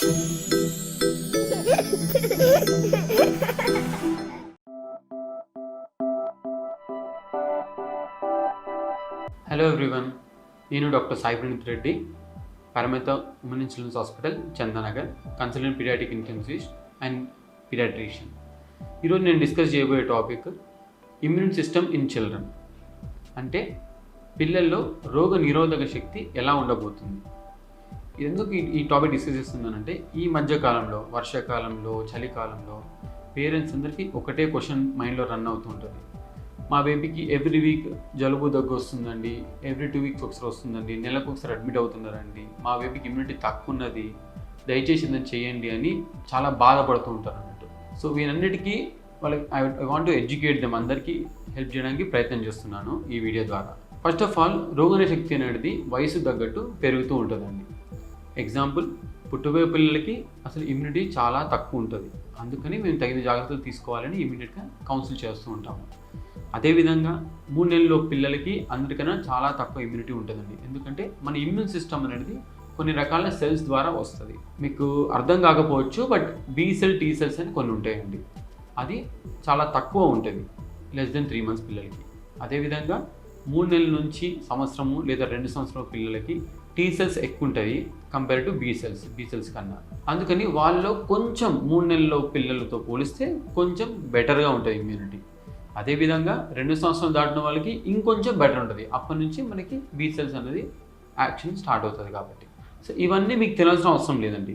Hello everyone నేను doctor Sai Praneeth Reddy Paramitha women insurance hospital Chandanagar consultant paediatric intensivist and paediatrician. ఈరోజు నేను discuss చేయబోయే topic immune system in children. అంటే పిల్లల్లో రోగ నిరోధక శక్తి ఎలా ఉండబోతుంది? ఎందుకు ఈ- టాపిక్ డిస్కస్ చేస్తున్నానంటే ఈ మధ్య కాలంలో వర్షాకాలంలో చలికాలంలో పేరెంట్స్ అందరికీ ఒకటే క్వశ్చన్ మైండ్లో రన్ అవుతూ ఉంటుంది. మా బేబీకి ఎవ్రీ వీక్ జలుబు దగ్గు వస్తుందండి ఎవ్రీ టూ వీక్స్ ఒకసారి వస్తుందండి నెలకు ఒకసారి అడ్మిట్ అవుతున్నారండి మా బేబీకి ఇమ్యూనిటీ తక్కువ ఉన్నది దయచేసి దాన్ని చేయండి అని చాలా బాధపడుతూ ఉంటారు అన్నట్టు. సో వీరన్నిటికీ వాళ్ళకి I want to educate them అందరికీ హెల్ప్ చేయడానికి ప్రయత్నం చేస్తున్నాను ఈ వీడియో ద్వారా. ఫస్ట్ ఆఫ్ ఆల్ రోగనిశక్తి అనేది వయసు తగ్గట్టు పెరుగుతూ ఉంటుందండి. ఎగ్జాంపుల్ పుట్టబోయే పిల్లలకి అసలు ఇమ్యూనిటీ చాలా తక్కువ ఉంటుంది. అందుకని మేము తగిన జాగ్రత్తలు తీసుకోవాలని ఇమీడియట్గా కౌన్సిల్ చేస్తూ ఉంటాము. అదేవిధంగా మూడు నెలల్లో పిల్లలకి అందరికన్నా చాలా తక్కువ ఇమ్యూనిటీ ఉంటుందండి. ఎందుకంటే మన ఇమ్యూన్ సిస్టమ్ అనేది కొన్ని రకాల సెల్స్ ద్వారా వస్తుంది. మీకు అర్థం కాకపోవచ్చు but B cell T cells అని కొన్ని ఉంటాయండి. అది చాలా తక్కువ ఉంటుంది లెస్ దెన్ త్రీ మంత్స్ పిల్లలకి. అదేవిధంగా మూడు నెలల నుంచి సంవత్సరము లేదా రెండు సంవత్సరాల పిల్లలకి టీ సెల్స్ ఎక్కువ ఉంటాయి compare to B cells B cells కన్నా. అందుకని వాళ్ళలో కొంచెం మూడు నెలల పిల్లలతో పోలిస్తే కొంచెం బెటర్గా ఉంటుంది ఇమ్యూనిటీ అదేవిధంగా రెండు సంవత్సరాలు దాటిన వాళ్ళకి ఇంకొంచెం బెటర్ ఉంటుంది. అప్పటి నుంచి మనకి బీ సెల్స్ అనేది యాక్షన్ స్టార్ట్ అవుతుంది కాబట్టి. సో ఇవన్నీ మీకు తెలియాల్సిన అవసరం లేదండి.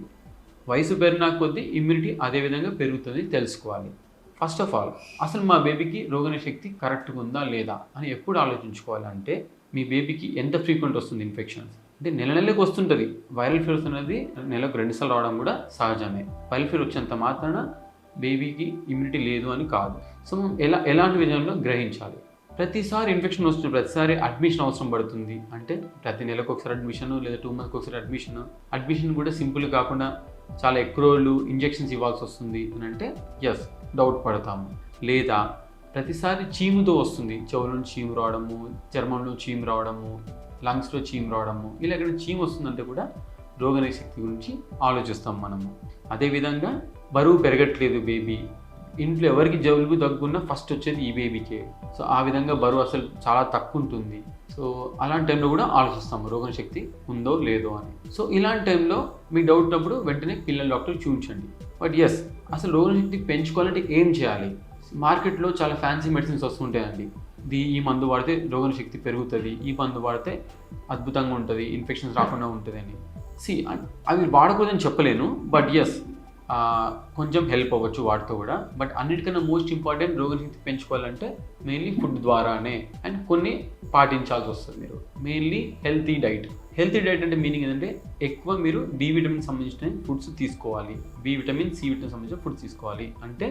వయసు పెరిగిన కొద్దీ ఇమ్యూనిటీ అదేవిధంగా పెరుగుతుంది తెలుసుకోవాలి. ఫస్ట్ ఆఫ్ ఆల్ అసలు మా బేబీకి రోగన శక్తి కరెక్ట్గా ఉందా లేదా అని ఎప్పుడు ఆలోచించుకోవాలంటే మీ బేబీకి ఎంత ఫ్రీక్వెంట్ వస్తుంది ఇన్ఫెక్షన్స్ అంటే నెల నెలకు వస్తుంటుంది. వైరల్ ఫీవర్స్ అనేది నెలకు రెండుసార్లు రావడం కూడా సహజమే. వైరల్ ఫీవర్ వచ్చేంత మాత్రాన బేబీకి ఇమ్యూనిటీ లేదు అని కాదు. సో మనం ఎలా ఎలాంటి విధంలో గ్రహించాలి? ప్రతిసారి ఇన్ఫెక్షన్ వస్తుంది ప్రతిసారి అడ్మిషన్ అవసరం పడుతుంది. అంటే ప్రతి నెలకు ఒకసారి అడ్మిషన్ లేదా టూ మంత్స్కి ఒకసారి అడ్మిషన్. అడ్మిషన్ కూడా సింపుల్ కాకుండా చాలా ఎక్కువ రోజులు ఇంజెక్షన్స్ ఇవ్వాల్సి వస్తుంది అని అంటే ఎస్ డౌట్ పడతాము. లేదా ప్రతిసారి చీముతో వస్తుంది. చెవుల నుంచి చీము రావడము చర్మంలో చీము రావడము లంగ్స్లో చీమ్ రావడము ఇలా ఎక్కడ చీమ్ వస్తుందంటే కూడా రోగనిరోధక శక్తి గురించి ఆలోచిస్తాం మనము. అదేవిధంగా బరువు పెరగట్లేదు బేబీ. ఇంట్లో ఎవరికి జలుబు దగ్గున్నా ఫస్ట్ వచ్చేది ఈ బేబీకే. సో ఆ విధంగా బరువు అసలు చాలా తక్కువ ఉంటుంది సో అలాంటి టైంలో కూడా ఆలోచిస్తాము రోగన శక్తి ఉందో లేదో అని. సో ఇలాంటి టైంలో మీ డౌట్ ఉన్నప్పుడు వెంటనే పిల్లల డాక్టర్ చూపించండి. బట్ ఎస్ అసలు రోగన శక్తి పెంచుకోవాలంటే ఏం చేయాలి? మార్కెట్లో చాలా ఫ్యాన్సీ మెడిసిన్స్ వస్తుంటాయండి. దీ ఈ మందు వాడితే రోగన శక్తి పెరుగుతుంది ఈ మందు వాడితే అద్భుతంగా ఉంటుంది ఇన్ఫెక్షన్స్ రాకుండా ఉంటుంది అని సి అవి వాడకూడదని చెప్పలేను బట్ ఎస్ కొంచెం హెల్ప్ అవ్వచ్చు వాటితో కూడా. బట్ అన్నిటికన్నా మోస్ట్ ఇంపార్టెంట్ రోగశక్తి పెంచుకోవాలంటే మెయిన్లీ ఫుడ్ ద్వారానే అండ్ కొన్ని పాటించాల్సి వస్తుంది మీరు. Mainly healthy diet healthy diet అంటే మీనింగ్ ఏంటంటే ఎక్కువ మీరు బి విటమిన్ సంబంధించిన ఫుడ్స్ తీసుకోవాలి. బి విటమిన్ సి విటమిన్ సంబంధించిన ఫుడ్స్ తీసుకోవాలి. అంటే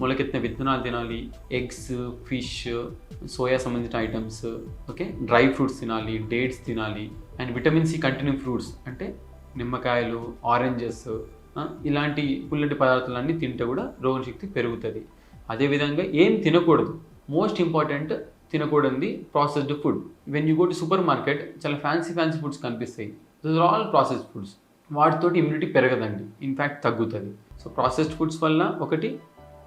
మొలకెత్తిన విత్తనాలు తినాలి. ఎగ్స్ ఫిష్ సోయా సంబంధించిన ఐటమ్స్ ఓకే? డ్రై ఫ్రూట్స్ తినాలి డేట్స్ తినాలి. And vitamin C continue fruits అంటే నిమ్మకాయలు ఆరెంజెస్ ఇలాంటి పుల్లటి పదార్థాలన్నీ తింటే కూడా రోగశక్తి పెరుగుతుంది. అదేవిధంగా ఏం తినకూడదు. మోస్ట్ ఇంపార్టెంట్ తినకూడదు processed food. When you go to supermarket చాలా ఫ్యాన్సీ ఫ్యాన్సీ ఫుడ్స్ కనిపిస్తాయి. దర్ ఆల్ ప్రాసెస్డ్ ఫుడ్స్ వాటితోటి ఇమ్యూనిటీ పెరగదండి. ఇన్ఫ్యాక్ట్ తగ్గుతుంది. సో ప్రాసెస్డ్ ఫుడ్స్ వల్ల ఒకటి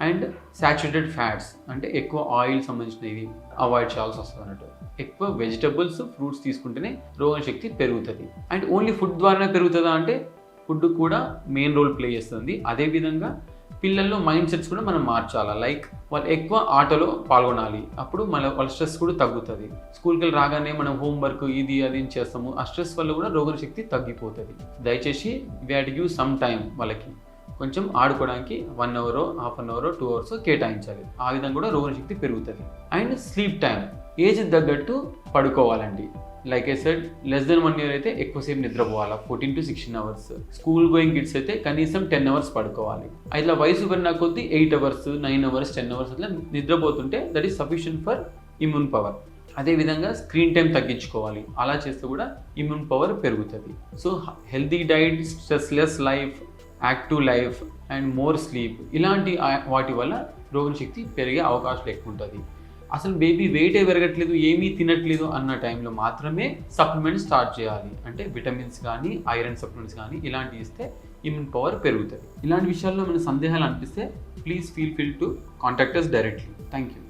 అండ్ సాచురేటెడ్ ఫ్యాట్స్ అంటే ఎక్కువ ఆయిల్ సంబంధించినవి అవాయిడ్ చేయాల్సి వస్తుంది అన్నట్టు. ఎక్కువ వెజిటబుల్స్ ఫ్రూట్స్ తీసుకుంటేనే రోగ శక్తి పెరుగుతుంది. అండ్ ఓన్లీ ఫుడ్ ద్వారానే పెరుగుతుందా అంటే ఫుడ్ కూడా మెయిన్ రోల్ ప్లే చేస్తుంది. అదేవిధంగా పిల్లల్లో మైండ్ సెట్స్ కూడా మనం మార్చాలి? లైక్ వాళ్ళు ఎక్కువ ఆటలో పాల్గొనాలి. అప్పుడు మన వాళ్ళ స్ట్రెస్ కూడా తగ్గుతుంది. స్కూల్కి వెళ్ళి రాగానే మనం హోంవర్క్ ఇది అది చేస్తాము. ఆ స్ట్రెస్ వల్ల కూడా రోగ శక్తి తగ్గిపోతుంది. దయచేసి వ్యాట్ గివ్ సమ్ టైం వాళ్ళకి. కొంచెం ఆడుకోవడానికి one hour half an hour two hours కేటాయించాలి. ఆ విధంగా కూడా రోగ శక్తి పెరుగుతుంది. అండ్ స్లీప్ టైం ఏజ్ తగ్గట్టు పడుకోవాలండి. Like I said less than one year అయితే ఎక్కువసేపు నిద్రపోవాలా. Fourteen to sixteen hours school going kids అయితే కనీసం టెన్ అవర్స్ పడుకోవాలి. ఇట్లా వయసు పెరిగిన కొద్దీ eight hours nine hours ten hours అట్లా నిద్రపోతుంటే that is sufficient for immune power అదేవిధంగా స్క్రీన్ టైం తగ్గించుకోవాలి. అలా చేస్తే కూడా ఇమ్యూన్ పవర్ పెరుగుతుంది. So healthy diet stressless life active life and more sleep ఇలాంటి వాటి వల్ల రోగశక్తి పెరిగే అవకాశాలు ఎక్కువ ఉంటుంది అసలు బేబీ వెయిటే పెరగట్లేదు ఏమీ తినట్లేదు అన్న టైంలో మాత్రమే సప్లిమెంట్ స్టార్ట్ చేయాలి. అంటే విటమిన్స్ కానీ ఐరన్ సప్లిమెంట్స్ కానీ ఇలాంటివి ఇస్తే ఇమ్యూన్ పవర్ పెరుగుతుంది. ఇలాంటి విషయాల్లో మన సందేహాలు అనిపిస్తే please feel feel to contact us directly thank you